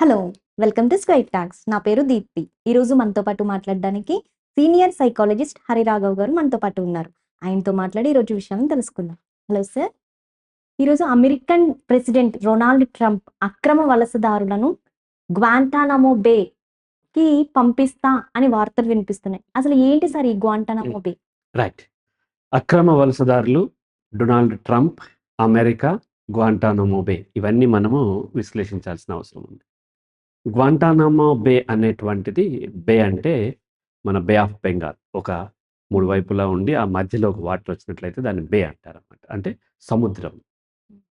Hello welcome to squite talks నా పేరు దీప్తి. ఈరోజు మనతో పాటు మాట్లాడడానికి సీనియర్ సైకాలజిస్ట్ హరిరాఘవ్ గారు మనతో పాటు ఉన్నారు. ఆయనతో మాట్లాడి ఈరోజు విషయాలను తెలుసుకుందాం. హలో సార్ ఈరోజు అమెరికన్ ప్రెసిడెంట్ రొనాల్డ్ ట్రంప్ అక్రమ వలసదారులను గ్వాంటానామో బే కి పంపిస్తా అని వార్తలు వినిపిస్తున్నాయి. అసలు ఏంటి సార్ ఈ గ్వాంటానామో బే? రైట్ అక్రమ వలసదారులు Donald Trump America Guantanamo bay. ఇవన్నీ మనము విశ్లేషించాల్సిన అవసరం ఉంది. గ్వాంటానామా బే అనేటువంటిది బే అంటే మన బే ఆఫ్ బెంగాల్. ఒక మూడు వైపులా ఉండి ఆ మధ్యలో ఒక వాటర్ వచ్చినట్లయితే దాన్ని బే అంటారు అనమాట అంటే సముద్రం.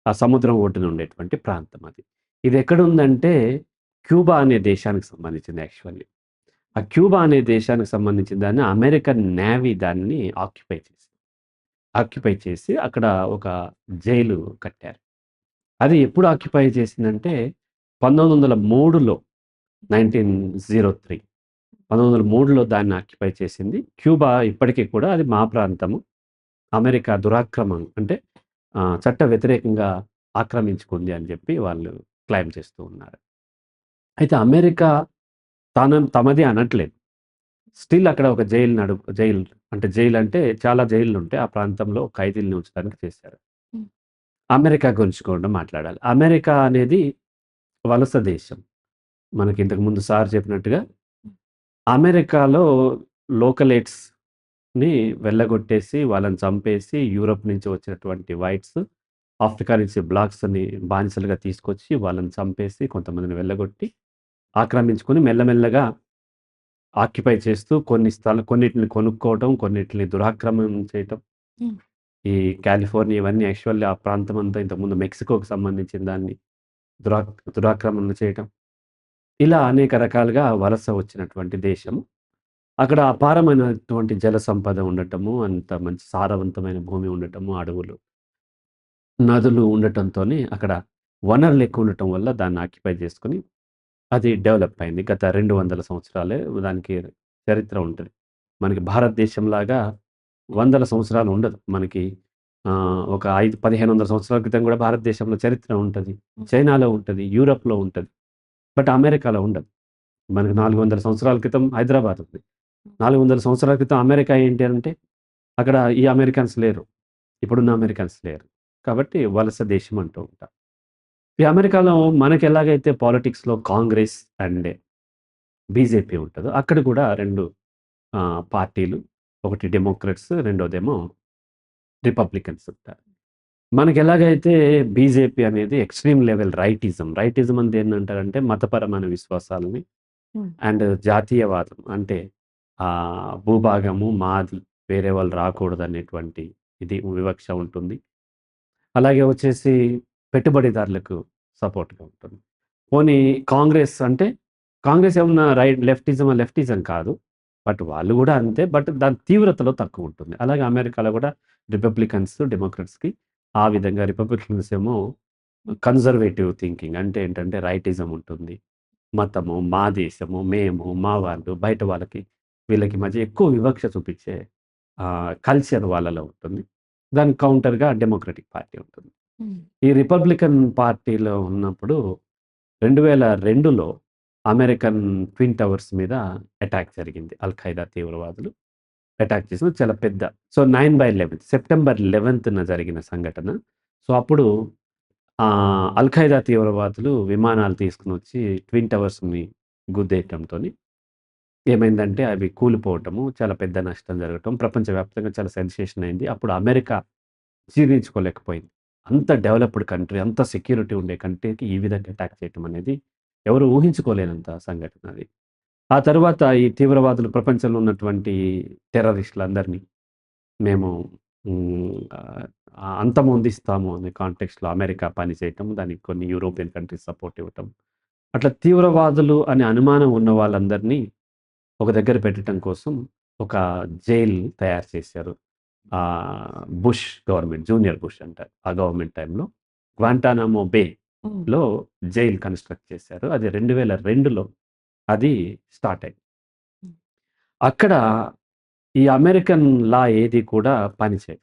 ఆ సముద్రం ఒడ్డున ఉండేటువంటి ప్రాంతం అది. ఇది ఎక్కడ ఉందంటే క్యూబా అనే దేశానికి సంబంధించింది యాక్చువల్లీ. ఆ క్యూబా అనే దేశానికి సంబంధించిన దాన్ని అమెరికన్ నేవీ దాన్ని ఆక్యుపై చేసి ఆక్యుపై చేసి అక్కడ ఒక జైలు కట్టారు. అది ఎప్పుడు ఆక్యుపై చేసిందంటే పంతొమ్మిది వందల మూడులో నైన్టీన్ జీరో త్రీ. పంతొమ్మిది వందల మూడులో దాన్ని ఆక్యుపై చేసింది. క్యూబా ఇప్పటికీ కూడా అది మా ప్రాంతము. అమెరికా దురాక్రమం అంటే చట్ట వ్యతిరేకంగా ఆక్రమించుకుంది అని చెప్పి వాళ్ళు క్లైమ్ చేస్తూ ఉన్నారు. అయితే అమెరికా తన తమది అనట్లేదు. స్టిల్ అక్కడ ఒక జైలు నడు జైలు అంటే జైలు అంటే చాలా జైళ్ళు ఉంటాయి ఆ ప్రాంతంలో ఖైదీల్ని ఉంచడానికి చేశారు. అమెరికా గురించి కూడా మాట్లాడాలి. అమెరికా అనేది వలస దేశం. మనకి ఇంతకు ముందు సార్ చెప్పినట్టుగా అమెరికాలో లోకలేట్స్ని వెళ్ళగొట్టేసి వాళ్ళని చంపేసి యూరోప్ నుంచి వచ్చినటువంటి వైట్స్ ఆఫ్రికా నుంచి బ్లాక్స్ని బానిసలుగా తీసుకొచ్చి వాళ్ళని చంపేసి కొంతమందిని వెళ్ళగొట్టి ఆక్రమించుకొని మెల్లమెల్లగా ఆక్యుపై చేస్తూ కొన్ని స్థల కొన్నిటిని కొనుక్కోవటం కొన్నిటిని దురాక్రమణం చేయటం. ఈ కాలిఫోర్నియా ఇవన్నీ యాక్చువల్లీ ఆ ప్రాంతం అంతా ఇంతకుముందు మెక్సికోకి సంబంధించిన దాన్ని దురా దురాక్రమణ చేయటం. ఇలా అనేక రకాలుగా వలస వచ్చినటువంటి దేశము. అక్కడ అపారమైనటువంటి జల సంపద ఉండటము అంత మంచి సారవంతమైన భూమి ఉండటము అడవులు నదులు ఉండటంతోనే అక్కడ వనరులు ఎక్కువ ఉండటం వల్ల దాన్ని ఆక్యుపై చేసుకొని అది డెవలప్ అయింది. గత రెండు వందల సంవత్సరాలే దానికి చరిత్ర ఉంటుంది. మనకి భారతదేశంలాగా వందల సంవత్సరాలు ఉండదు. మనకి ఒక ఐదు పదిహేను వందల సంవత్సరాల క్రితం కూడా భారతదేశంలో చరిత్ర ఉంటుంది. చైనాలో ఉంటుంది యూరప్లో ఉంటుంది బట్ అమెరికాలో ఉండదు. మనకి నాలుగు వందల సంవత్సరాల క్రితం హైదరాబాద్ ఉంది. నాలుగు వందల సంవత్సరాల క్రితం అమెరికా ఏంటి అంటే అక్కడ ఈ అమెరికన్స్ లేరు ఇప్పుడున్న అమెరికన్స్ లేరు. కాబట్టి వలస దేశం అంటూ ఉంటాం. ఈ అమెరికాలో మనకి ఎలాగైతే పాలిటిక్స్లో కాంగ్రెస్ అండ్ బీజేపీ ఉంటుందో అక్కడ కూడా రెండు పార్టీలు ఒకటి డెమోక్రట్స్ రెండోదేమో రిపబ్లికన్స్ ఉంటారు. మనకి ఎలాగైతే బీజేపీ అనేది ఎక్స్ట్రీమ్ లెవెల్ రైటిజం రైటిజం అంటే ఏంటంటారంటే మతపరమైన విశ్వాసాలని. అండ్ జాతీయవాదం అంటే ఆ భూభాగము మాది వేరే వాళ్ళు రాకూడదు అనేటువంటి ఇది వివక్ష ఉంటుంది. అలాగే వచ్చేసి పెట్టుబడిదారులకు సపోర్ట్గా ఉంటుంది. పోనీ కాంగ్రెస్ అంటే కాంగ్రెస్ ఏమన్నా రైట్ లెఫ్టిజం లెఫ్టిజం కాదు. బట్ వాళ్ళు కూడా అంతే బట్ దాని తీవ్రతలో తక్కువ ఉంటుంది. అలాగే అమెరికాలో కూడా రిపబ్లికన్స్ డెమోక్రట్స్కి ఆ విధంగా రిపబ్లికన్స్ ఏమో కన్జర్వేటివ్ థింకింగ్ అంటే ఏంటంటే రైటిజం ఉంటుంది. మతము మా దేశము మేము మా వాళ్ళు బయట వాళ్ళకి వీళ్ళకి మధ్య ఎక్కువ వివక్ష చూపించే కల్చర్ వాళ్ళలో ఉంటుంది. దానికి కౌంటర్గా డెమోక్రటిక్ పార్టీ ఉంటుంది. ఈ రిపబ్లికన్ పార్టీలో ఉన్నప్పుడు రెండు వేల రెండులో అమెరికన్ ట్విన్ టవర్స్ మీద అటాక్ జరిగింది. అల్ ఖైదా తీవ్రవాదులు. అటాక్ చేసిన చాలా పెద్ద. So nine by eleventh September లెవెన్త్న జరిగిన సంఘటన. సో అప్పుడు అల్ఖైదా అల్ ఖైదా తీవ్రవాదులు విమానాలు తీసుకుని వచ్చి ట్విన్ టవర్స్ని గుద్దేయటంతో ఏమైందంటే అవి కూలిపోవటము చాలా పెద్ద నష్టం జరగటం ప్రపంచవ్యాప్తంగా చాలా సెన్సేషన్ అయింది. అప్పుడు అమెరికా జీర్ణించుకోలేకపోయింది. అంత డెవలప్డ్ కంట్రీ అంత సెక్యూరిటీ ఉండే కంట్రీకి ఈ విధంగా అటాక్ చేయటం అనేది ఎవరు ఊహించుకోలేనంత సంఘటన అది. ఆ తర్వాత ఈ తీవ్రవాదులు ప్రపంచంలో ఉన్నటువంటి టెర్రరిస్టులందరినీ మేము మ్, ఆ, అంతమొందిస్తాము అనే కాంటెక్స్లో అమెరికా పని చేయటం దానికి కొన్ని యూరోపియన్ కంట్రీస్ సపోర్ట్ ఇవ్వటం. అట్లా తీవ్రవాదులు అనే అనుమానం ఉన్న వాళ్ళందరినీ ఒక దగ్గర పెట్టడం కోసం ఒక జైల్ తయారు చేశారు. బుష్ గవర్నమెంట్ జూనియర్ బుష్ అంటారు. ఆ గవర్నమెంట్ టైంలో గ్వాంటానామో బే లో జైల్ కన్స్ట్రక్ట్ చేశారు. అది రెండు వేల రెండులో అది స్టార్ట్ అయింది. అక్కడ ఈ అమెరికన్ లా ఏది కూడా పనిచేయదు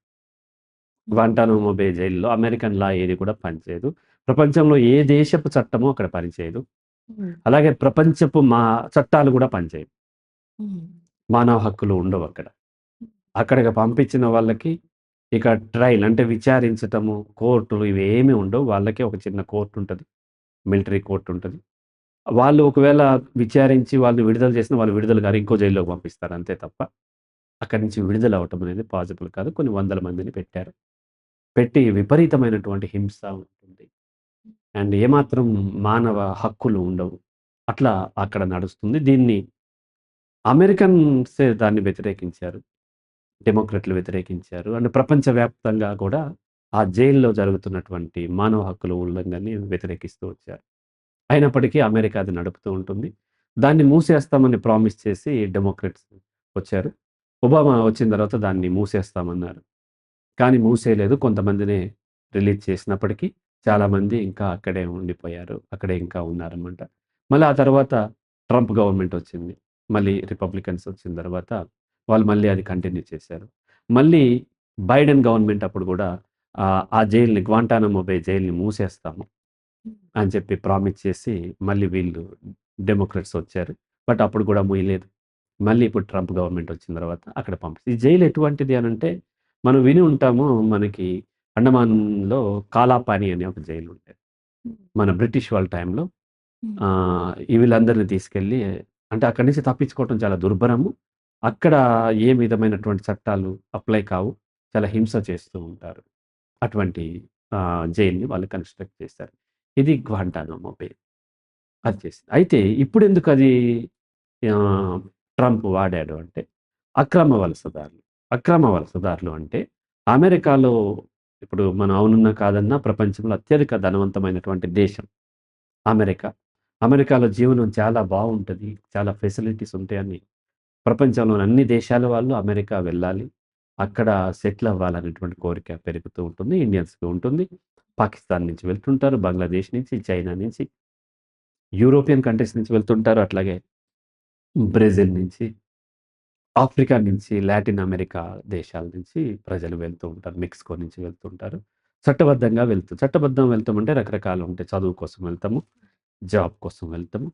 గ్వాంటానామో బే జైల్లో అమెరికన్ లా ఏది కూడా పనిచేయదు ప్రపంచంలో ఏ దేశపు చట్టమో అక్కడ పనిచేయదు. అలాగే ప్రపంచపు మా చట్టాలు కూడా పనిచేయవు. మానవ హక్కులు ఉండవక్కడ. అక్కడికి పంపించిన వాళ్ళకి ఇక ట్రయల్ అంటే విచారించటము, కోర్టులు ఇవేమీ ఉండవు. వాళ్ళకే ఒక చిన్న కోర్ట్ ఉంటది. మిలిటరీ కోర్ట్ ఉంటది. వాళ్ళు ఒకవేళ విచారించి వాళ్ళు విడుదల చేసిన వాళ్ళు విడుదల గారు ఇంకో జైల్లోకి పంపిస్తారు అంతే తప్ప, అక్కడి నుంచి విడుదల అవ్వటం అనేది పాసిబుల్ కాదు. కొన్ని వందల మందిని పెట్టారు. పెట్టి విపరీతమైనటువంటి హింస ఉంటుంది. అండ్ ఏమాత్రం మానవ హక్కులు ఉండవు. అట్లా అక్కడ నడుస్తుంది. దీన్ని అమెరికన్సే దాన్ని వ్యతిరేకించారు. డెమోక్రట్లు వ్యతిరేకించారు. అండ్ ప్రపంచవ్యాప్తంగా కూడా ఆ జైల్‌లో జరుగుతున్నటువంటి మానవ హక్కుల ఉల్లంఘనని వ్యతిరేకిస్తూ వచ్చారు. అయినప్పటికీ అమెరికా అది నడుపుతూ ఉంటుంది. దాన్ని మూసేస్తామని ప్రామిస్ చేసి డెమోక్రట్స్ వచ్చారు. ఒబామా వచ్చిన తర్వాత దాన్ని మూసేస్తామన్నారు. కానీ మూసేయలేదు. కొంతమందినే రిలీజ్ చేసినప్పటికీ చాలామంది ఇంకా అక్కడే ఉండిపోయారు. అక్కడే ఇంకా ఉన్నారన్నమాట మళ్ళీ ఆ తర్వాత ట్రంప్ గవర్నమెంట్ వచ్చింది. మళ్ళీ రిపబ్లికన్స్ వచ్చిన తర్వాత వాళ్ళు మళ్ళీ అది కంటిన్యూ చేశారు. మళ్ళీ బైడెన్ గవర్నమెంట్ అప్పుడు కూడా ఆ జైల్‌ని గ్వాంటానమో బే జైల్‌ని మూసేస్తాము అని చెప్పి ప్రామిస్ చేసి మళ్ళీ వీళ్ళు డెమోక్రాట్స్ వచ్చారు. బట్ అప్పుడు కూడా మూయలేదు. మళ్ళీ ఇప్పుడు ట్రంప్ గవర్నమెంట్ వచ్చిన తర్వాత అక్కడ పంపిస్తారు. ఈ జైలు ఎటువంటిది అనంటే మనం విని ఉంటాము. మనకి అండమాన్‌లో కాలాపాని అనే ఒక జైలు ఉండేది. మన బ్రిటిష్ వాళ్ళ టైంలో వీళ్ళందరిని తీసుకెళ్ళి అంటే అక్కడి నుంచి తప్పించుకోవటం చాలా దుర్భరము. అక్కడ ఏ విధమైనటువంటి చట్టాలు అప్లై కావు. చాలా హింస చేస్తూ ఉంటారు. అటువంటి జైల్‌ని వాళ్ళు కన్‌స్ట్రక్ట్ చేశారు. ఇది గ్వాంటానమో బే. అది చేసింది. అయితే ఇప్పుడెందుకు అది ట్రంప్ వాడాడు అంటే అక్రమ వలసదారులు. అక్రమ వలసదారులు అంటే అమెరికాలో ఇప్పుడు మనం అవునున్నా కాదన్నా ప్రపంచంలో అత్యధిక ధనవంతమైనటువంటి దేశం అమెరికా. అమెరికాలో జీవనం చాలా బాగుంటుంది చాలా ఫెసిలిటీస్ ఉంటాయని ప్రపంచంలోని అన్ని దేశాల వాళ్ళు అమెరికా వెళ్ళాలి. అక్కడ సెటిల్ అవ్వాలనేటువంటి కోరిక పెరుగుతూ ఉంటుంది. ఇండియన్స్‌కి ఉంటుంది. పాకిస్తాన్ నుంచి వెళ్తుంటారు. బంగ్లాదేశ్ నుంచి, చైనా నుంచి, యూరోపియన్ కంట్రీస్ నుంచి వెళ్తుంటారు. అట్లాగే బ్రెజిల్ నుంచి, ఆఫ్రికా నుంచి, లాటిన్ అమెరికా దేశాల నుంచి ప్రజలు వెళ్తూ ఉంటారు. మెక్సికో నుంచి వెళ్తుంటారు. చట్టబద్ధంగా వెళ్తూ చట్టబద్ధం వెళ్తామంటే రకరకాలు ఉంటాయి. చదువు కోసం వెళ్తాము. జాబ్ కోసం వెళ్తాము.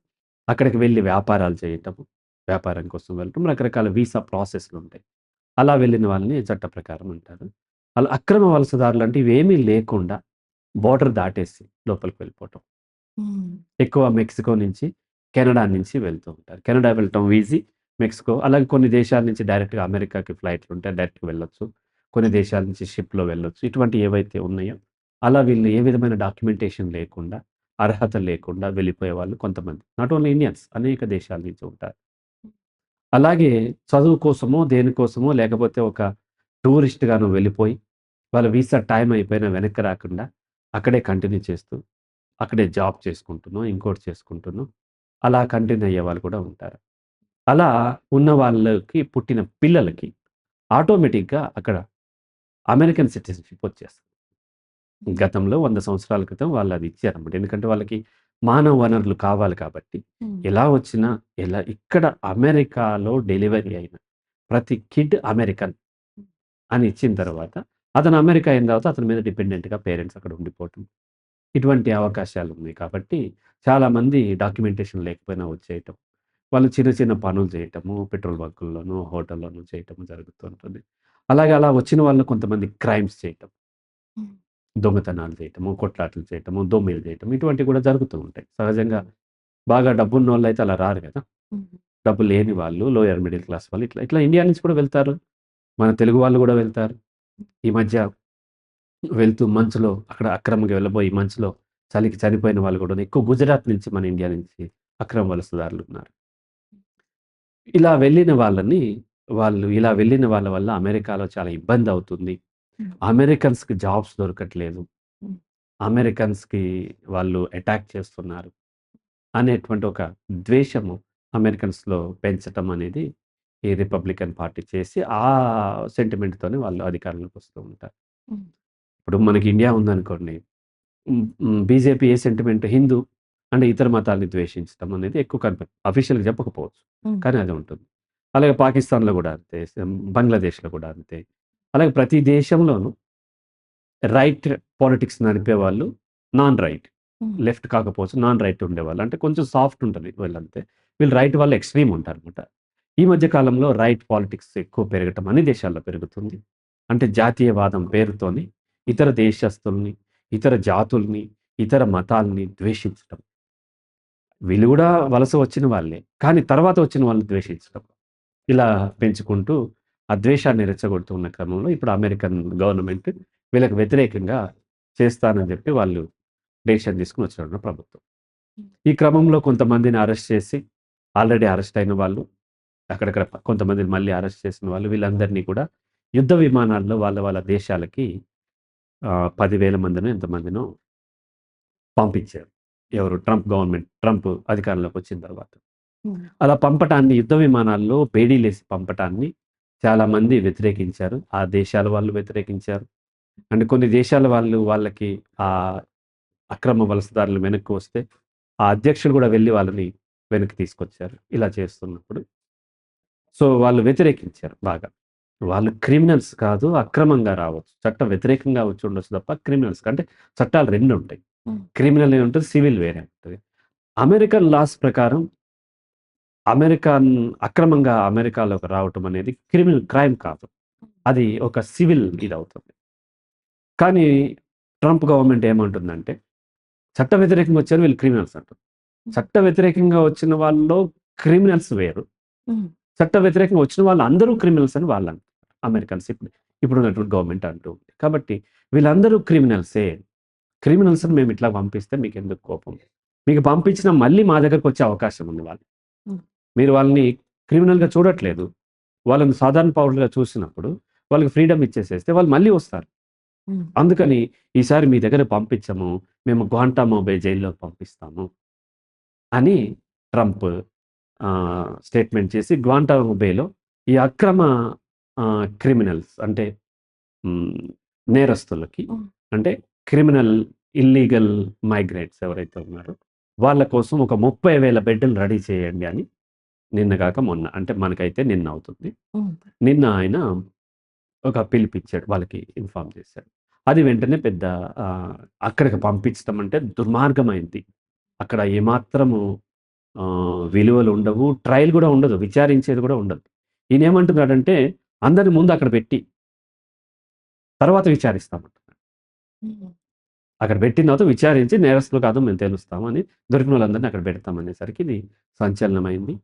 అక్కడికి వెళ్ళి వ్యాపారాలు చేయటము. వ్యాపారం కోసం వెళ్ళటం. రకరకాల వీసా ప్రాసెస్‌లు ఉంటాయి. అలా వెళ్ళిన వాళ్ళని చట్ట ప్రకారం అంటారు. అలా అక్రమ వలసదారులు అంటే ఇవేమీ లేకుండా బోర్డర్ దాటేసి లోపలికి వెళ్ళిపోవటం. ఎక్కువ మెక్సికో నుంచి, కెనడా నుంచి వెళ్తూ ఉంటారు. కెనడా వెళ్ళటం ఈజీ. మెక్సికో అలాగే కొన్ని దేశాల నుంచి డైరెక్ట్‌గా అమెరికాకి ఫ్లైట్‌లు ఉంటాయి. డైరెక్ట్‌గా వెళ్ళొచ్చు. కొన్ని దేశాల నుంచి షిప్‌లో వెళ్ళొచ్చు. ఇటువంటివి ఏవైతే ఉన్నాయో అలా వీళ్ళు ఏ విధమైన డాక్యుమెంటేషన్ లేకుండా, అర్హత లేకుండా వెళ్ళిపోయేవాళ్ళు కొంతమంది. నాట్ ఓన్లీ ఇండియన్స్ అనేక దేశాల నుంచి ఉంటారు. అలాగే చదువు కోసమో, దేనికోసమో లేకపోతే ఒక టూరిస్ట్‌గానో వెళ్ళిపోయి వాళ్ళ వీసా టైమ్ అయిపోయినా వెనక్కి రాకుండా అక్కడే కంటిన్యూ చేస్తూ, అక్కడే జాబ్ చేసుకుంటూనో, ఇంకోటి చేసుకుంటూనో అలా కంటిన్యూ అయ్యేవాళ్ళు కూడా ఉంటారు. అలా ఉన్న వాళ్ళకి పుట్టిన పిల్లలకి ఆటోమేటిక్‌గా అక్కడ అమెరికన్ సిటిజన్‌షిప్ వచ్చేస్తది. గతంలో 100 సంవత్సరాల క్రితం వాళ్ళు అది ఇచ్చారన్నమాట. ఎందుకంటే వాళ్ళకి మానవ వనరులు కావాలి కాబట్టి. ఎలా వచ్చినా ఎలా ఇక్కడ అమెరికాలో డెలివరీ అయిన ప్రతి కిడ్ అమెరికన్ అని ఇచ్చిన తర్వాత అతను అమెరికా అయిన తర్వాత అతని మీద డిపెండెంట్‌గా పేరెంట్స్ అక్కడ ఉండిపోవటం. ఇటువంటి అవకాశాలు ఉన్నాయి కాబట్టి చాలామంది డాక్యుమెంటేషన్ లేకపోయినా వచ్చేయటం. వాళ్ళు చిన్న చిన్న పనులు చేయటము, పెట్రోల్ బంకుల్లోనూ, హోటల్‌లోనూ చేయటము జరుగుతూ ఉంటుంది. అలాగే అలా వచ్చిన వాళ్ళు కొంతమంది క్రైమ్స్ చేయటం. దొంగతనాలు చేయటము, కొట్లాటలు చేయటము, దోపిడీలు చేయటం ఇటువంటివి కూడా జరుగుతూ ఉంటాయి. సహజంగా బాగా డబ్బున్నోళ్ళైతే అలా రారు కదా! డబ్బు లేని వాళ్ళు, లోయర్ మిడిల్ క్లాస్ వాళ్ళు ఇట్లా ఇట్లా ఇండియా నుంచి కూడా వెళ్తారు. మన తెలుగు వాళ్ళు కూడా వెళ్తారు. ఈ మధ్య వెళ్తూ మంచులో అక్కడ అక్రమంగా వెళ్ళబోయి మంచులో చలికి చనిపోయిన వాళ్ళు కూడా ఎక్కువ గుజరాత్ నుంచి మన ఇండియా నుంచి అక్రమ వలసదారులు ఉన్నారు. ఇలా వెళ్ళిన వాళ్ళని వాళ్ళు ఇలా వెళ్ళిన వాళ్ళ వల్ల అమెరికాలో చాలా ఇబ్బంది అవుతుంది. అమెరికన్స్‌కి జాబ్స్ దొరకట్లేదు. అమెరికన్స్‌కి వాళ్ళు అటాక్ చేస్తున్నారు. అనేటువంటి ఒక ద్వేషము అమెరికన్స్‌లో పెంచటం అనేది ఈ రిపబ్లికన్ పార్టీ చేసి ఆ సెంటిమెంట్‌తోనే వాళ్ళు అధికారంలోకి వస్తూ ఉంటారు. ఇప్పుడు మనకి ఇండియా ఉందనుకోండి. బీజేపీ ఏ సెంటిమెంట్ హిందూ అంటే ఇతర మతాల్ని ద్వేషించడం అనేది ఎక్కువ కనిపి ఆఫీషియల్‌గా చెప్పకపోవచ్చు. కానీ అది ఉంటుంది. అలాగే పాకిస్తాన్‌లో కూడా అంతే. బంగ్లాదేశ్‌లో కూడా అంతే. అలాగే ప్రతి దేశంలోనూ రైట్ పాలిటిక్స్ నడిపేవాళ్ళు, నాన్ రైట్. లెఫ్ట్ కాకపోవచ్చు నాన్ రైట్ ఉండేవాళ్ళు. అంటే కొంచెం సాఫ్ట్ ఉంటది వీళ్ళంతే. వీళ్ళు రైట్ వాళ్ళు ఎక్స్‌ట్రీమ్ ఉంటారనమాట. ఈ మధ్య కాలంలో రైట్ పాలిటిక్స్ ఎక్కువ పెరగటం అన్ని దేశాల్లో పెరుగుతుంది. అంటే జాతీయవాదం పేరుతోని ఇతర దేశస్తుల్ని, ఇతర జాతుల్ని, ఇతర మతాల్ని ద్వేషించటం. వీళ్ళు గూడా వలస వచ్చిన వాళ్ళే. కానీ తర్వాత వచ్చిన వాళ్ళని ద్వేషించడం. ఇలా పెంచుకుంటూ ఆ ద్వేషాన్ని రెచ్చగొడుతున్న క్రమంలో ఇప్పుడు అమెరికన్ గవర్నమెంట్ వీళ్ళకి వ్యతిరేకంగా చేస్తానని జెప్పి వాళ్ళు డెసిషన్ తీసుకొని వచ్చారు ప్రభుత్వం. ఈ క్రమంలో కొంతమందిని అరెస్ట్ చేసి ఆల్రెడీ అరెస్ట్ అయిన వాళ్ళు, అక్కడక్కడ కొంతమందిని మళ్ళీ అరెస్ట్ చేసిన వాళ్ళు వీళ్ళందరినీ కూడా యుద్ధ విమానాల్లో వాళ్ళ వాళ్ళ దేశాలకి 10,000 మందినో ఎంతమందినో పంపించారు. ఎవరు ట్రంప్ గవర్నమెంట్ ట్రంప్ అధికారంలోకి వచ్చిన తర్వాత. అలా పంపటాన్ని యుద్ధ విమానాల్లో బేడీలేసి పంపటాన్ని చాలామంది వ్యతిరేకించారు. ఆ దేశాల వాళ్ళు వ్యతిరేకించారు. అండ్ కొన్ని దేశాల వాళ్ళు వాళ్ళకి ఆహ్, అక్రమ వలసదారులు వెనక్కి వస్తే ఆ అధ్యక్షుడు గూడా వెళ్ళి వాళ్ళని వెనక్కి తీసుకొచ్చారు. ఇలా చేస్తున్నప్పుడు సో, వాళ్ళు వ్యతిరేకించారు బాగా. వాళ్ళు క్రిమినల్స్ కాదు అక్రమంగా రావచ్చు. చట్ట వ్యతిరేకంగా వచ్చి ఉండొచ్చు తప్ప క్రిమినల్స్ అంటే చట్టాలు 2 ఉంటాయి. క్రిమినల్ ఏ ఉంటది. సివిల్ వేరే ఉంటది. అమెరికన్ లాస్ ప్రకారం అమెరికన్ అక్రమంగా అమెరికాలోకి రావటం అనేది క్రిమినల్ క్రైమ్ కాదు. అది ఒక సివిల్ ఇదవుతుంది. కానీ ట్రంప్ గవర్నమెంట్ ఏమంటుందంటే చట్ట వ్యతిరేకంగా వచ్చారు వీళ్ళు క్రిమినల్స్ అంటుంది. చట్ట వ్యతిరేకంగా వచ్చిన వాళ్ళలో క్రిమినల్స్ వేరు. చట్ట వ్యతిరేకంగా వచ్చిన వాళ్ళు అందరూ క్రిమినల్స్ అని వాళ్ళు అంటారు. అమెరికన్స్ ఇప్పుడు ఇప్పుడున్నటువంటి గవర్నమెంట్ అంటూ ఉంది. కాబట్టి వీళ్ళందరూ క్రిమినల్సే. క్రిమినల్స్ అని మేము ఇట్లా పంపిస్తే మీకెందుకు కోపం? మీకు పంపించినా మళ్ళీ మా దగ్గరికి వచ్చే అవకాశం ఉంది వాళ్ళు. మీరు వాళ్ళని క్రిమినల్‌గా చూడట్లేదు. వాళ్ళని సాధారణ పౌరులుగా చూసినప్పుడు వాళ్ళకి ఫ్రీడమ్ ఇచ్చేసేస్తే వాళ్ళు మళ్ళీ వస్తారు. అందుకని ఈసారి మీ దగ్గర పంపించము. మేము గ్వాంటామో బే జైల్లోకి పంపిస్తాము. అని ట్రంప్ స్టేట్మెంట్ చేసి గ్వాంటామో బేలో ఈ అక్రమ క్రిమినల్స్ అంటే నేరస్తులకి. అంటే క్రిమినల్ ఇల్లీగల్ మైగ్రేట్స్ ఎవరైతే ఉన్నారో వాళ్ళ కోసం ఒక 30,000 బెడ్‌లు రెడీ చేయండి అని నిన్న గాక మొన్న అంటే మనకైతే నిన్న అవుతుంది. నిన్న ఆయన ఒక పిలుపిచ్చాడు. వాళ్ళకి ఇన్ఫార్మ్ చేశాడు. అది వెంటనే పెద్ద అక్కడికి పంపించడం అంటే దుర్మార్గమైంది. అక్కడ ఏమాత్రము విలువలు ఉండవు. ట్రయల్ గూడా ఉండదు. విచారించేది గూడా ఉండదు. ఈయనేమంటున్నాడంటే అందరిని ముందు అక్కడ పెట్టి తర్వాత విచారిస్తామంటున్నాడు. అక్కడ పెట్టిన తర్వాత విచారించి నేరస్తులు కాదో మేము తెలుస్తామని దొరికిన వాళ్ళందరిని అక్కడ పెడతామనేసరికి ఇది సంచలనమైంది.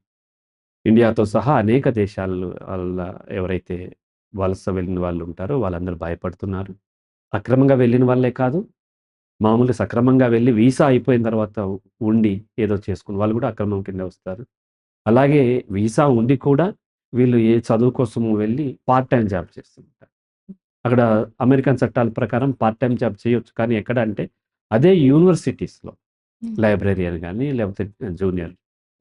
ఇండియాతో సహా అనేక దేశాలు ఆళ్ళ ఎవరైతే వలస వెళ్ళిన వాళ్ళు ఉంటారో వాళ్ళందరూ భయపడుతున్నారు. అక్రమంగా వెళ్ళిన వాళ్ళే కాదు. మామూలుగా సక్రమంగా వెళ్ళి వీసా అయిపోయిన తర్వాత ఉండి ఏదో చేసుకున్న వాళ్ళు కూడా అక్రమం కింద వస్తారు. అలాగే వీసా ఉండి కూడా వీళ్ళు ఏ చదువు కోసమో వెళ్ళి పార్ట్ టైమ్ జాబ్ చేస్తుంటారు. అక్కడ అమెరికన్ చట్టాల ప్రకారం పార్ట్ టైమ్ జాబ్ చేయొచ్చు. కానీ ఎక్కడ అంటే అదే యూనివర్సిటీస్‌లో. లైబ్రేరియన్ గాని లేకపోతే జూనియర్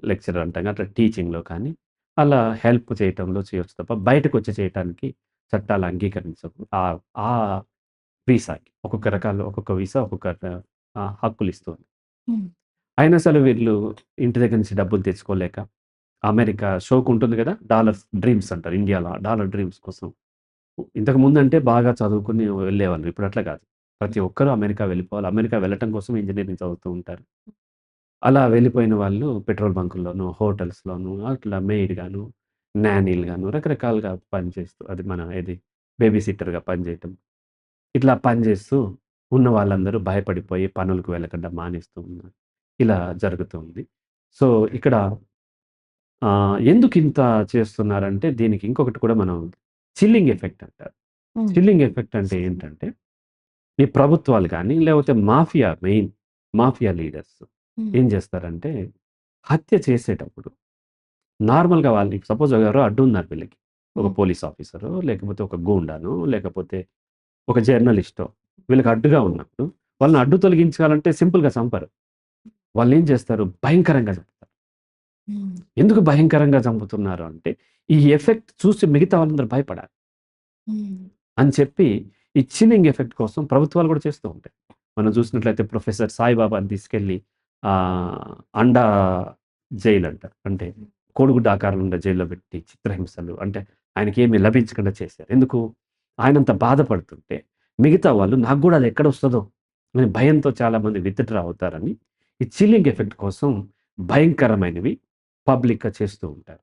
లెక్చరర్ అంటాం అట్లా టీచింగ్‌లో కానీ అలా హెల్ప్ చేయటంలో చేయొచ్చు తప్ప బయటకొచ్చి చేయటానికి చట్టాలు అంగీకరించవు. ఆ వీసాకి ఒక్కొక్క రకాలు ఒక్కొక్క వీసా ఒక్కొక్క ఆహ్, హక్కులిస్తుంది. హ్మ్. అయినా సరే వీళ్ళు ఇంటి దగ్గర నుంచి డబ్బులు తెచ్చుకోలేక అమెరికా షోక్ ఉంటుంది గదా! డాలర్స్ డ్రీమ్స్ అంటారు ఇండియాలో డాలర్ డ్రీమ్స్ కోసం. ఇంతకు ముందంటే బాగా చదువుకొని వెళ్ళేవాళ్ళు. ఇప్పుడు అట్లా కాదు. ప్రతి ఒక్కరు అమెరికా వెళ్ళిపోవాలి. అమెరికా వెళ్ళటం కోసం ఇంజినీరింగ్ చదువుతూ ఉంటారు. అలా వెళ్ళిపోయిన వాళ్ళు పెట్రోల్ బంకుల్లోనూ, హోటల్స్‌లోనూ అట్లా మెయిడ్‌గాను, నానీలుగాను రకరకాలుగా పనిచేస్తూ అది మన ఏది బేబీ సిట్టర్‌గా పనిచేయటం. ఇట్లా పనిచేస్తూ ఉన్న వాళ్ళందరూ భయపడిపోయి పనులకు వెళ్ళకుండా మానేస్తూ ఉన్నారు. ఇలా జరుగుతూ ఉంది. సో, ఇక్కడ ఆహ్, ఎందుకింత చేస్తున్నారంటే దీనికి ఇంకొకటి కూడా మనం చిల్లింగ్ ఎఫెక్ట్ అంటారు. చిల్లింగ్ ఎఫెక్ట్ అంటే ఏంటంటే ఈ ప్రభుత్వాలు గానీ లేకపోతే మాఫియా మెయిన్ మాఫియా లీడర్స్. ఏం చేస్తారంటే హత్య చేసేటప్పుడు నార్మల్‌గా వాళ్ళు సపోజ్ ఎవరో అడ్డున్నారు వీళ్ళకి. ఒక. పోలీస్ ఆఫీసరో, లేకపోతే ఒక గూండానో, లేకపోతే ఒక జర్నలిస్టో వీళ్ళకి అడ్డుగా ఉన్నప్పుడు వాళ్ళని అడ్డు తొలగించాలంటే సింపుల్‌గా చంపరు. వాళ్ళేం చేస్తారు భయంకరంగా చంపుతారు. ఎందుకు భయంకరంగా చంపుతున్నారు అంటే ఈ ఎఫెక్ట్ చూసి మిగతా వాళ్ళందరూ భయపడాలి. అని చెప్పి ఈ చిల్లింగ్ ఎఫెక్ట్ కోసం ప్రభుత్వాలు కూడా చేస్తూ ఉంటాయి. మనం చూసినట్లయితే ప్రొఫెసర్ సాయిబాబాని తీసుకెళ్ళి అండా జైల్ అంటారు. అంటే కోడిగుడ్డు ఆకారంలో ఉండే జైల్‌లో పెట్టి చిత్రహింసలు అంటే ఆయనకేమి లభించకుండా చేశారు. ఎందుకు? ఆయనంత బాధపడుతుంటే మిగతా వాళ్ళు నాకు గూడా అది ఎక్కడొస్తదో అని భయంతో చాలామంది విత్డ్రా అవుతారని ఈ చిల్లింగ్ ఎఫెక్ట్ కోసం భయంకరమైనవి పబ్లిక్‌గా చేస్తూ ఉంటారు.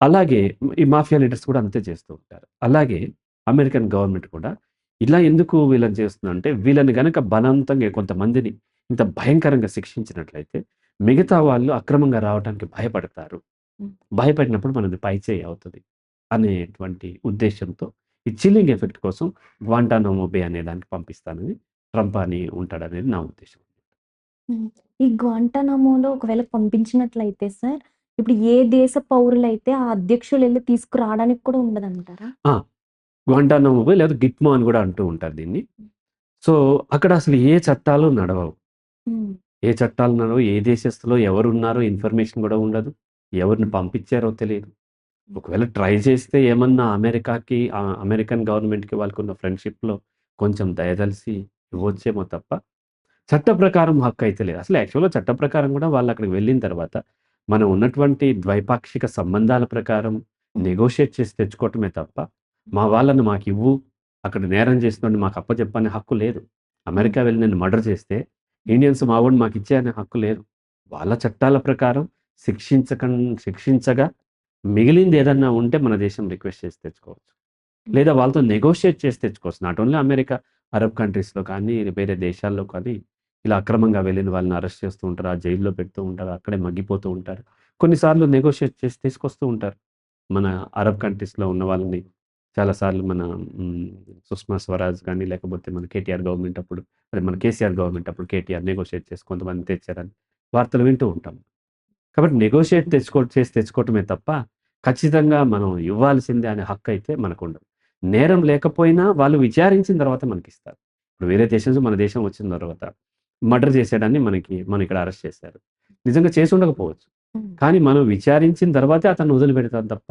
అలాగే ఈ మాఫియా లీడర్స్ కూడా అంతే చేస్తూ ఉంటారు. అలాగే అమెరికన్ గవర్నమెంట్ కూడా ఇలా ఎందుకు వీళ్ళని చేస్తుందంటే వీళ్ళని గనక బలవంతంగా కొంతమందిని ఇంత భయంకరంగా శిక్షించినట్లయితే మిగతా వాళ్ళు అక్రమంగా రావడానికి భయపడతారు. భయపడినప్పుడు మనది పైచేయి అవుతది. అనేటువంటి ఉద్దేశ్యంతో ఈ చిల్లింగ్ ఎఫెక్ట్ కోసం గ్వాంటానామో బే అనే దానికి పంపిస్తానని ట్రంప్ అని ఉంటాడనేది నా ఉద్దేశ్యం. హ్మ్. ఈ గ్వాంటానామోలో ఒకవేళ పంపించినట్లయితే సార్, ఇప్పుడు ఏ దేశ పౌరులైతే ఆ అధ్యక్షులెళ్ళి తీసుకురావడానికి కూడా ఉండదంటారా? ఆ! గ్వాంటానామో లేదా గిట్మో అని కూడా అంటూ ఉంటారు దీన్ని. సో, అక్కడ అసలు ఏ చట్టాలు నడవవు. ఏ చట్టాలు నడవవు, ఏ దేశస్తులో ఎవరున్నారో ఇన్ఫర్మేషన్ కూడా ఉండదు. ఎవరిని పంపించారో తెలీదు. ఒకవేళ ట్రై చేస్తే ఏమన్నా అమెరికాకి అమెరికన్ గవర్నమెంట్‌కి వాళ్ళకున్న ఫ్రెండ్‌షిప్‌లో కొంచెం దయదలిసి ఇవ్వచ్చేమో తప్ప, చట్ట ప్రకారం హక్కు అయితే లేదు. అసలు యాక్చువల్‌గా చట్ట ప్రకారం కూడా వాళ్ళు అక్కడికి వెళ్ళిన తర్వాత, మనం ఉన్నటువంటి ద్వైపాక్షిక సంబంధాల ప్రకారం నెగోషియేట్ చేసి తెచ్చుకోవటమే తప్ప, మా వాళ్ళని ఇవ్వు అక్కడ నేరం చేసినోడిని మాకు అప్పజెప్పనే హక్కు లేదు. అమెరికా వెళ్ళి నేను మర్డర్ చేస్తే, ఇండియన్స్ మా వాడిని మాకు ఇచ్చే అనే హక్కు లేదు. వాళ్ళ చట్టాల ప్రకారం శిక్షించకన్ శిక్షించగా మిగిలింది ఏదన్నా ఉంటే మన దేశం రిక్వెస్ట్ చేసి తెచ్చుకోవచ్చు. లేదా వాళ్ళతో నెగోషియేట్ చేసి తెచ్చుకోవచ్చు. నాట్ ఓన్లీ అమెరికా, అరబ్ కంట్రీస్‌లో కానీ, వేరే దేశాల్లో కానీ ఇలా అక్రమంగా వెళ్ళిన వాళ్ళని అరెస్ట్ చేస్తూ ఉంటారు. ఆ జైల్‌లో పెడుతూ ఉంటారు. అక్కడే మగ్గిపోతూ ఉంటారు. కొన్నిసార్లు నెగోషియేట్ చేసి తీసుకొస్తూ ఉంటారు. మన అరబ్ కంట్రీస్‌లో ఉన్న వాళ్ళని చాలా సార్లు మన సుష్మా స్వరాజ్ కానీ, లేకపోతే మన కేటీఆర్ గవర్నమెంట్ అప్పుడు అదే మన కేసీఆర్ గవర్నమెంట్ అప్పుడు కేటీఆర్ నెగోషియేట్ చేసి కొంతమందిని తెచ్చారని వార్తలు వింటూ ఉంటాం. కాబట్టి నెగోషియేట్ తెచ్చుకో చేసి తెచ్చుకోవటమే తప్ప, ఖచ్చితంగా మనం ఇవ్వాల్సిందే అనే హక్కయితే మనకుండదు. నేరం లేకపోయినా వాళ్ళు విచారించిన తర్వాత మనకిస్తారు. ఇప్పుడు వేరే దేశం నుంచి మన దేశం వచ్చిన తర్వాత మర్డర్ చేసాడని మనకి మనం ఇక్కడ అరెస్ట్ చేశారు. నిజంగా చేసి ఉండకపోవచ్చు. కానీ మనం విచారించిన తర్వాతే అతన్ని వదిలిపెడతాం తప్ప,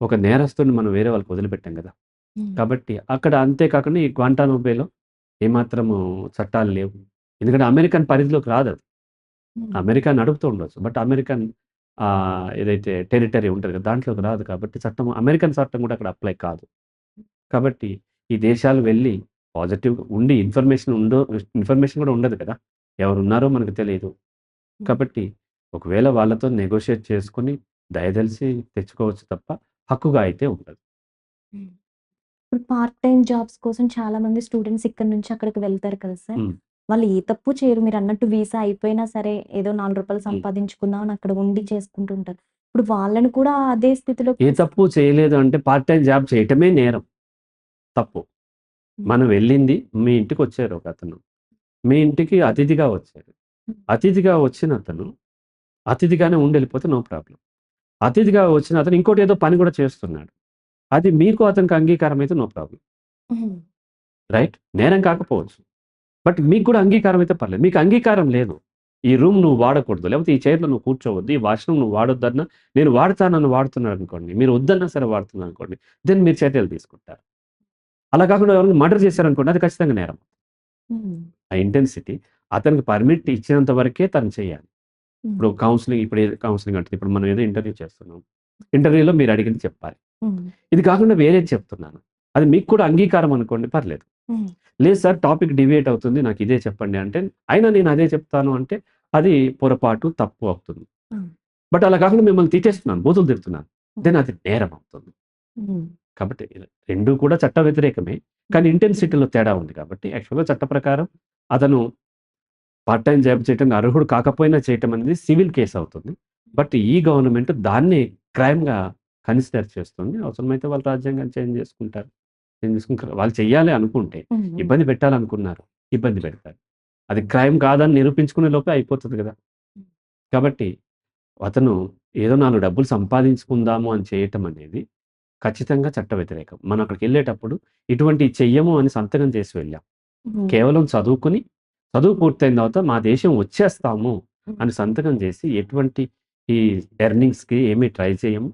ఒక నేరస్తుడిని మనం వేరే వాళ్ళకి వదిలిపెట్టం కదా! కాబట్టి అక్కడ అంతే కాకుండా ఈ గ్వాంటానామో బేలో ఏమాత్రము చట్టాలు లేవు. ఎందుకంటే అమెరికన్ పరిధిలోకి రాదది. హ్మ్. అమెరికా నడుపుతూ ఉండొచ్చు. బట్ అమెరికన్ ఏదైతే టెరిటరీ ఉంటది కదా! దాంట్లోకి రాదు కాబట్టి చట్టం అమెరికన్ చట్టం కూడా అక్కడ అప్లై కాదు. కాబట్టి ఈ దేశాలు వెళ్ళి పాజిటివ్‌గా ఉండి ఇన్ఫర్మేషన్ ఉందో ఇన్ఫర్మేషన్ కూడా ఉండదు కదా! ఎవరున్నారో మనకు తెలీదు. కాబట్టి ఒకవేళ వాళ్ళతో నెగోషియేట్ చేసుకొని దయదలిసి తెచ్చుకోవచ్చు తప్ప, హక్కుగా అయితే ఉండదు. హ్మ్. ఇప్పుడు పార్ట్ టైమ్ జాబ్స్ కోసం చాలామంది స్టూడెంట్స్ ఇక్కడి నుంచి అక్కడికి వెళ్తారు కదా సార్! వాళ్ళు ఏ తప్పు చేయరు. మీరన్నట్టు వీసా అయిపోయినా సరే, ఏదో రూ. 4 హ్మ్. సంపాదించుకుందాం అని అక్కడ ఉండి చేసుకుంటూ ఉంటారు. ఇప్పుడు వాళ్ళని కూడా అదే స్థితిలోకి ఏ తప్పు చేయలేదు అంటే పార్ట్ టైమ్ జాబ్ చేయటమే నేరం. తప్పు. మనం వెళ్ళింది మీ ఇంటికొచ్చారు ఒకతను. మీ ఇంటికి అతిథిగా వచ్చారు. అతిథిగా వచ్చిన అతను అతిథిగానే ఉండెళ్ళిపోతే నో ప్రాబ్లమ్. అతిథిగా వచ్చిన అతను ఇంకోటి ఏదో పని కూడా చేస్తున్నాడు. అది మీకు అతనికి అంగీకారం అయితే నో ప్రాబ్లమ్. హ్మ్. రైట్? నేరం కాకపోవచ్చు. బట్ మీకు కూడా అంగీకారం అయితే పర్లేదు. మీకు అంగీకారం లేదు. ఈ రూమ్ నువ్వు వాడకూడదు. లేకపోతే ఈ చైర్‌లో నువ్వు కూర్చోవద్దు. ఈ వాష్‌రూమ్ నువ్వు వాడొద్దన్నా, నేను వాడతానని వాడుతున్నారనుకోండి. మీరు వద్దన్నా సరే వాడుతున్నారనుకోండి. దెన్ మీరు చర్యలు తీసుకుంటారు. అలా కాకుండా ఎవరైనా మర్డర్ చేశారనుకోండి అది ఖచ్చితంగా నేరం. ఆ ఇంటెన్సిటీ అతనికి పర్మిట్ ఇచ్చినంత వరకే తను చేయాలి. ఇప్పుడు కౌన్సెలింగ్ ఇప్పుడు ఏది కౌన్సెలింగ్ అంటే ఇప్పుడు మనం ఏదో ఇంటర్వ్యూ చేస్తున్నాం. ఇంటర్వ్యూలో మీరు అడిగింది చెప్పాలి. ఇది కాకుండా వేరేది చెప్తున్నాను. అది మీకు కూడా అంగీకారం అనుకోండి పర్లేదు. లేదు సార్ టాపిక్ డివియేట్ అవుతుంది. నాకు ఇదే చెప్పండి అంటే, అయినా నేను అదే చెప్తాను అంటే, అది పొరపాటు, తప్పు అవుతుంది. బట్ అలా కాకుండా మిమ్మల్ని తిట్టేస్తున్నాను, బూతులు తిడుతున్నాను. దెన్ అది నేరం అవుతుంది. కాబట్టి రెండూ కూడా చట్ట వ్యతిరేకమే. కానీ ఇంటెన్సిటీలో తేడా ఉంది కాబట్టి యాక్చువల్‌గా చట్ట ప్రకారం అతను పార్ట్ టైమ్ జాబ్ చేయటానికి అర్హుడు కాకపోయినా చేయటం అనేది సివిల్ కేస్ అవుతుంది. బట్ ఈ గవర్నమెంట్ దాన్ని క్రైమ్‌గా కన్సిడర్ చేస్తుంది. అవసరమైతే వాళ్ళు రాజ్యాంగాన్ని చేంజ్ చేసుకుంటారు. చేంజ్ చేసుకుని వాళ్ళు చెయ్యాలి అనుకుంటే. ఇబ్బంది పెట్టాలనుకున్నారు. ఇబ్బంది పెడతారు. అది క్రైమ్ కాదని నిరూపించుకునే లోపే అయిపోతది కదా! కాబట్టి అతను ఏదో 4 డబ్బులు సంపాదించుకుందాము అని చేయటం అనేది ఖచ్చితంగా చట్ట వ్యతిరేకం. మనం అక్కడికెళ్ళేటప్పుడు ఇటువంటివి చెయ్యము అని సంతకం చేసి వెళ్ళాం. కేవలం చదువుకొని, చదువు పూర్తయిన తర్వాత మా దేశం వచ్చేస్తాము. అని సంతకం చేసి ఎటువంటి ఈ ఎర్నింగ్స్‌కి ఏమి ట్రై చేయము.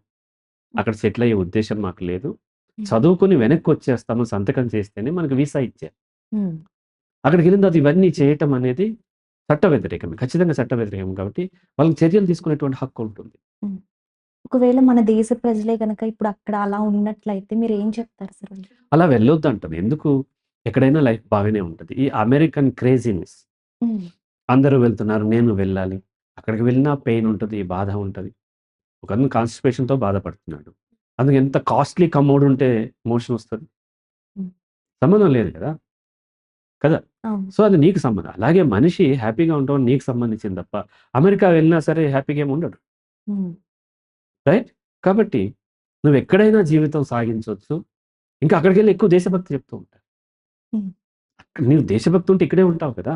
అక్కడ సెటిల్ అయ్యే ఉద్దేశ్యం మాకు లేదు. చదువుకొని వెనక్కొచ్చేస్తాము సంతకం చేస్తేనే మనకు వీసా ఇచ్చారు. హ్మ్. అక్కడికెళ్ళిన తర్వాత ఇవన్నీ చేయటం అనేది చట్ట వ్యతిరేకమే. ఖచ్చితంగా చట్ట వ్యతిరేకం కాబట్టి వాళ్ళకి చర్యలు తీసుకునేటువంటి హక్కు ఉంటుంది. ఒకవేళ మన దేశ ప్రజలే గనక ఇప్పుడు అక్కడ అలా ఉన్నట్లయితే మీరేం చెప్తారు సార్? అలా వెళ్ళొద్దంటాను. ఎందుకు? ఎక్కడైనా లైఫ్ బాగానే ఉంటది. ఈ అమెరికన్ క్రేజీనెస్. అందరూ వెళ్తున్నారు. నేను వెళ్ళాలి. అక్కడికి వెళ్ళినా పెయిన్ ఉంటది. బాధ ఉంటది. ఒకతను కాన్‌స్టిపేషన్‌తో బాధపడుతున్నాడు. అందుకు ఎంత కాస్ట్‌లీ కమోడ్ ఉంటే మోషన్ వస్తది? సంబంధం లేదు కదా! కదా! సో, అది నీకు సంబంధం. అలాగే మనిషి హ్యాపీగా ఉండడం నీకు సంబంధించింది తప్ప, అమెరికా వెళ్ళినా సరే హ్యాపీగా ఏమి ఉండడు. రైట్? కాబట్టి నువ్వెక్కడైనా జీవితం సాగించొచ్చు. ఇంకా అక్కడికెళ్ళి ఎక్కువ దేశభక్తి చెప్తూ ఉంటారు. నీవు దేశభక్తి ఉంటే ఇక్కడే ఉంటావు కదా!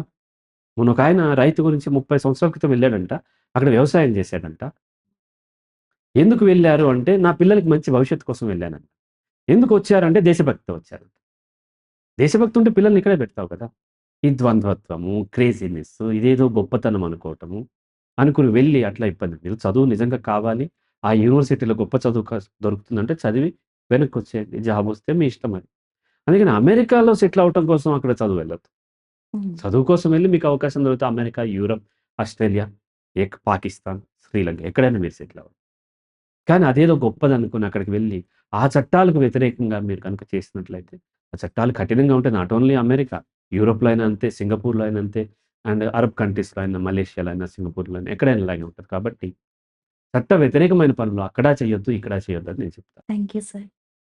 మొన్న ఒకాయన రైతు గురించి 30 సంవత్సరాల క్రితం వెళ్ళాడంట. అక్కడ వ్యవసాయం చేశాడంట. ఎందుకు వెళ్ళారు అంటే, నా పిల్లలకి మంచి భవిష్యత్తు కోసం వెళ్ళానంట. ఎందుకొచ్చారంటే దేశభక్తితో వచ్చారు. దేశభక్తి ఉంటే పిల్లల్ని ఇక్కడే పెడతావు కదా! ఈ ద్వంద్వత్వము, క్రేజీనెస్ ఇదేదో గొప్పతనం అనుకోవటము, అనుకుని వెళ్ళి అట్లా ఇబ్బంది. మీరు చదువు నిజంగా కావాలి. ఆ యూనివర్సిటీలో గొప్ప చదువు దొరుకుతుందంటే చదివి వెనక్కొచ్చేయండి. జాబ్ వస్తే మీ ఇష్టం అది. అందుకని అమెరికాలో సెటిల్ అవ్వటం కోసం అక్కడ చదువు వెళ్ళొద్దు. హ్మ్. చదువు కోసం వెళ్ళి మీకు అవకాశం దొరికితే అమెరికా, యూరప్, ఆస్ట్రేలియా, ఏక్ పాకిస్తాన్, శ్రీలంక ఎక్కడైనా మీరు సెటిల్ అవ్వండి. కానీ అదేదో గొప్పదనుకుని అక్కడికి వెళ్ళి, ఆ చట్టాలకు వ్యతిరేకంగా మీరు కనుక చేసినట్లయితే, ఆ చట్టాలు కఠినంగా ఉంటాయి. నాట్ ఓన్లీ అమెరికా, యూరోప్‌లో అయినా అంతే, సింగపూర్‌లో అయినా అంతే, అండ్ అరబ్ కంట్రీస్‌లో అయినా, మలేషియాలో అయినా, సింగపూర్‌లో అయినా ఎక్కడైనా ఇలాగే ఉంటది. కాబట్టి చట్ట వ్యతిరేకమైన పనులు అక్కడ చేయొద్దు, ఇక్కడ చేయొద్దు అని నేను చెప్తాను. Thank you sir.